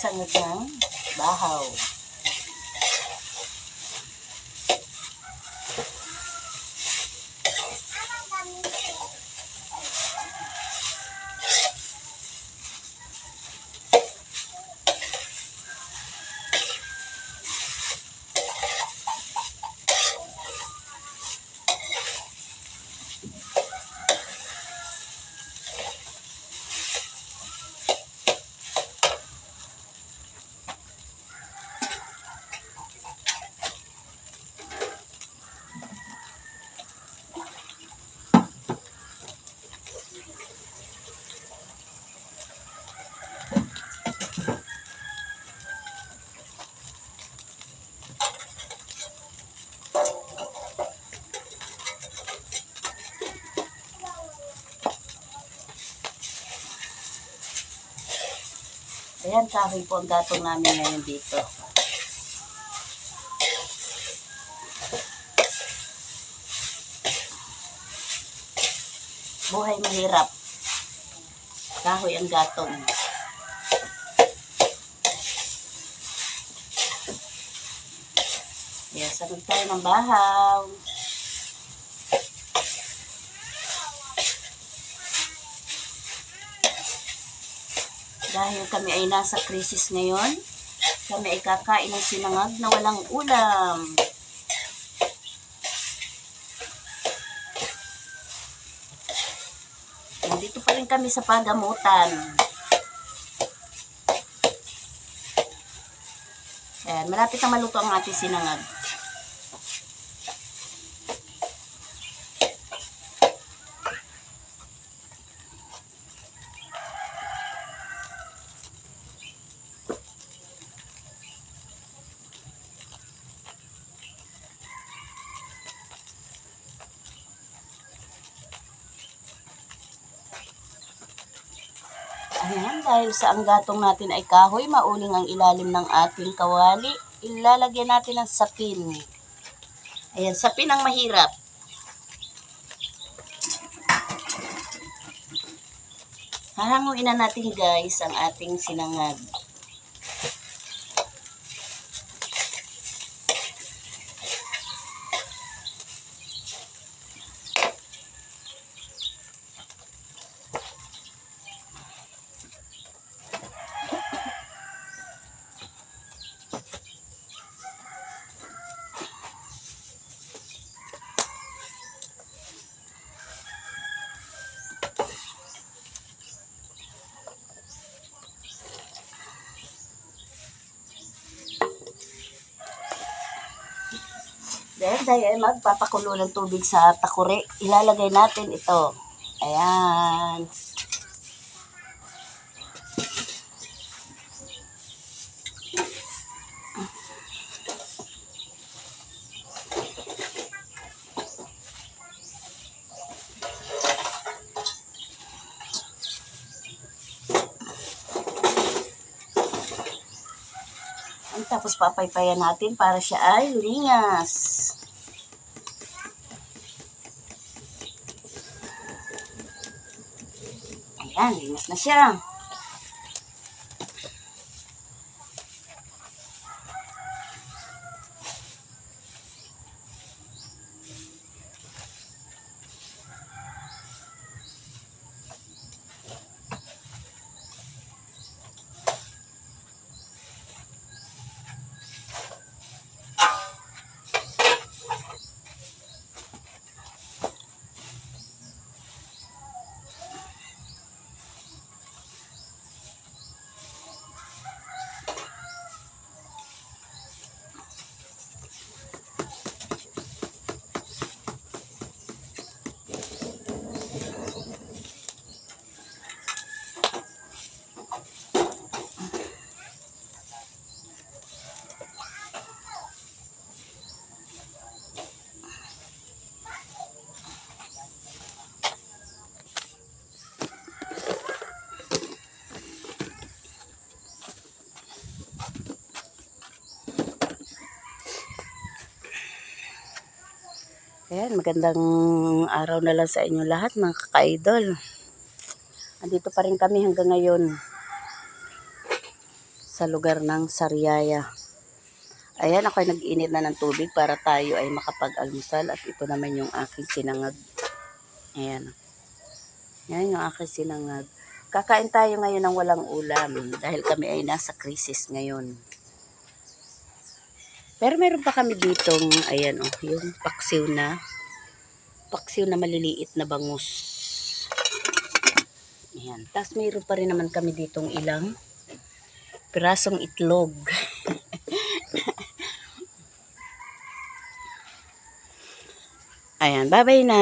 sangag ng bahaw. Ayan, kahoy po ang gatong namin ngayon dito. Buhay mahirap. Kahoy ang gatong. Yes, sagot tayo ng bahaw. Dahil kami ay nasa krisis ngayon, kami ay kakain ng sinangag na walang ulam. Nandito pa rin kami sa pagamutan. Ayan, malapit na maluto ang ating sinangag. Ayan, dahil sa ang gatong natin ay kahoy, mauling ang ilalim ng ating kawali. Ilalagyan natin ang sapin. Ayan, sapin ang mahirap. Hahanguin na natin guys ang ating sinangag. Dahil tayo ay magpapakulo ng tubig sa takuri, ilalagay natin ito. Ayan. Tapos papaypayan natin para siya ay lingas. Ayan, lingas na siya. Ayan, magandang araw na lang sa inyo lahat mga kaka-idol. Andito pa rin kami hanggang ngayon sa lugar ng Sariaya. Ayan, ako ay nag-init na ng tubig para tayo ay makapag-almusal at ito naman yung aking sinangag. Ayan. Yan yung aking sinangag. Kakain tayo ngayon ng walang ulam dahil kami ay nasa krisis ngayon. Pero meron pa kami ditong, ayan oh, yung paksiw na, paksiw na maliliit na bangus. Ayan. Tapos mayroon pa rin naman kami ditong ilang pirasong itlog. Ayan, bye-bye na.